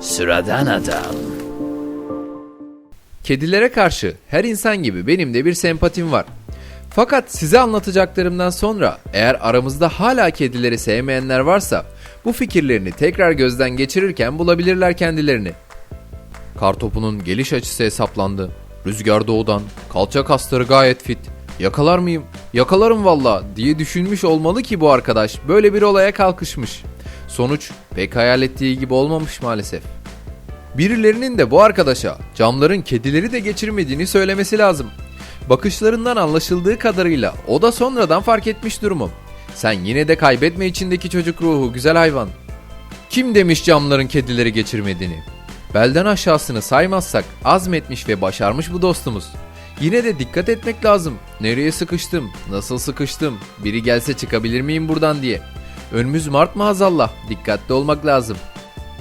Sıradan adam. Kedilere karşı her insan gibi benim de bir sempatim var. Fakat size anlatacaklarımdan sonra eğer aramızda hala kedileri sevmeyenler varsa bu fikirlerini tekrar gözden geçirirken bulabilirler kendilerini. Kartopunun geliş açısı hesaplandı. Rüzgar doğudan, kalça kasları gayet fit. Yakalar mıyım? Yakalarım valla diye düşünmüş olmalı ki bu arkadaş böyle bir olaya kalkışmış. Sonuç pek hayal ettiği gibi olmamış maalesef. Birilerinin de bu arkadaşa camların kedileri de geçirmediğini söylemesi lazım. Bakışlarından anlaşıldığı kadarıyla o da sonradan fark etmiş durumu. Sen yine de kaybetme içindeki çocuk ruhu güzel hayvan. Kim demiş camların kedileri geçirmediğini? Belden aşağısını saymazsak azmetmiş ve başarmış bu dostumuz. Yine de dikkat etmek lazım. Nereye sıkıştım? Nasıl sıkıştım? Biri gelse çıkabilir miyim buradan diye. Önümüz Mart maazallah. Dikkatli olmak lazım.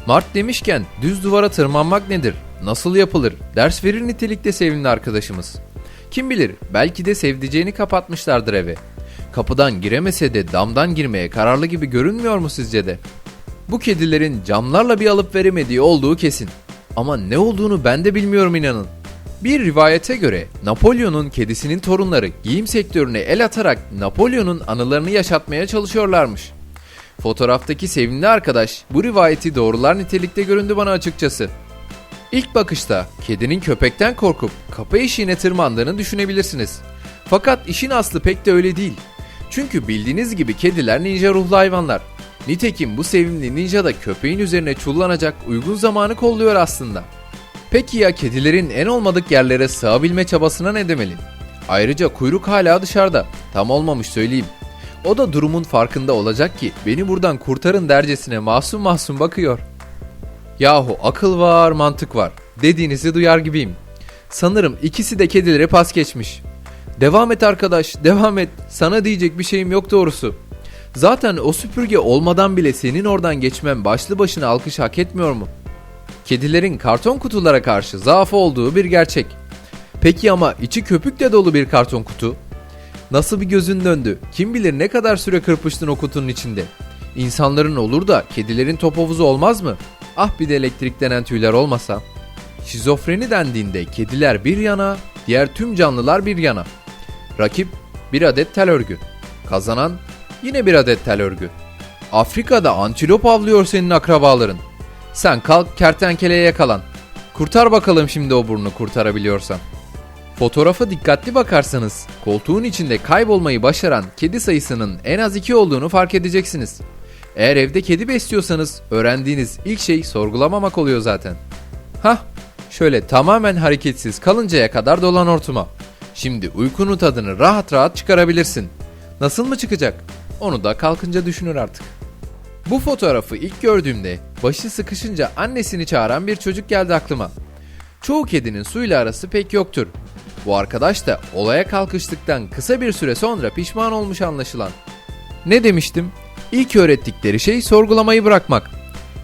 Mart demişken düz duvara tırmanmak nedir? Nasıl yapılır? Ders verir nitelikte sevimli arkadaşımız. Kim bilir belki de sevdiceğini kapatmışlardır eve. Kapıdan giremese de damdan girmeye kararlı gibi görünmüyor mu sizce de? Bu kedilerin camlarla bir alıp veremediği olduğu kesin. Ama ne olduğunu ben de bilmiyorum inanın. Bir rivayete göre Napolyon'un kedisinin torunları giyim sektörüne el atarak Napolyon'un anılarını yaşatmaya çalışıyorlarmış. Fotoğraftaki sevimli arkadaş bu rivayeti doğrular nitelikte göründü bana açıkçası. İlk bakışta kedinin köpekten korkup kapı eşiğine tırmandığını düşünebilirsiniz. Fakat işin aslı pek de öyle değil. Çünkü bildiğiniz gibi kediler ninja ruhlu hayvanlar. Nitekim bu sevimli ninja da köpeğin üzerine çullanacak uygun zamanı kolluyor aslında. Peki ya kedilerin en olmadık yerlere sığabilme çabasına ne demeli? Ayrıca kuyruk hala dışarıda. Tam olmamış söyleyeyim. O da durumun farkında olacak ki beni buradan kurtarın dercesine masum masum bakıyor. Yahu akıl var mantık var dediğinizi duyar gibiyim. Sanırım ikisi de kedilere pas geçmiş. Devam et arkadaş devam et sana diyecek bir şeyim yok doğrusu. Zaten o süpürge olmadan bile senin oradan geçmem başlı başına alkış hak etmiyor mu? Kedilerin karton kutulara karşı zaafı olduğu bir gerçek. Peki ama içi köpükle dolu bir karton kutu? Nasıl bir gözün döndü? Kim bilir ne kadar süre kırpıştın o kutunun içinde? İnsanların olur da kedilerin top havuzu olmaz mı? Ah bir de elektrik denen tüyler olmasa. Şizofreni dendiğinde kediler bir yana, diğer tüm canlılar bir yana. Rakip bir adet tel örgü. Kazanan yine bir adet tel örgü. Afrika'da antilop avlıyor senin akrabaların. Sen kalk kertenkeleye yakalan. Kurtar bakalım şimdi o burnu kurtarabiliyorsan. Fotoğrafa dikkatli bakarsanız koltuğun içinde kaybolmayı başaran kedi sayısının en az 2 olduğunu fark edeceksiniz. Eğer evde kedi besliyorsanız öğrendiğiniz ilk şey sorgulamamak oluyor zaten. Hah şöyle tamamen hareketsiz kalıncaya kadar dolan ortuma. Şimdi uykunun tadını rahat rahat çıkarabilirsin. Nasıl mı çıkacak? Onu da kalkınca düşünür artık. Bu fotoğrafı ilk gördüğümde başı sıkışınca annesini çağıran bir çocuk geldi aklıma. Çoğu kedinin suyla arası pek yoktur. Bu arkadaş da olaya kalkıştıktan kısa bir süre sonra pişman olmuş anlaşılan. Ne demiştim? İlk öğrettikleri şey sorgulamayı bırakmak.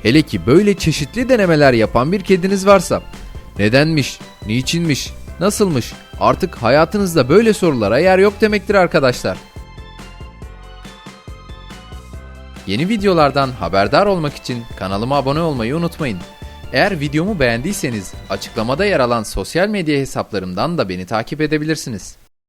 Hele ki böyle çeşitli denemeler yapan bir kediniz varsa. Nedenmiş, niçinmiş, nasılmış artık hayatınızda böyle sorulara yer yok demektir arkadaşlar. Yeni videolardan haberdar olmak için kanalıma abone olmayı unutmayın. Eğer videomu beğendiyseniz açıklamada yer alan sosyal medya hesaplarımdan da beni takip edebilirsiniz.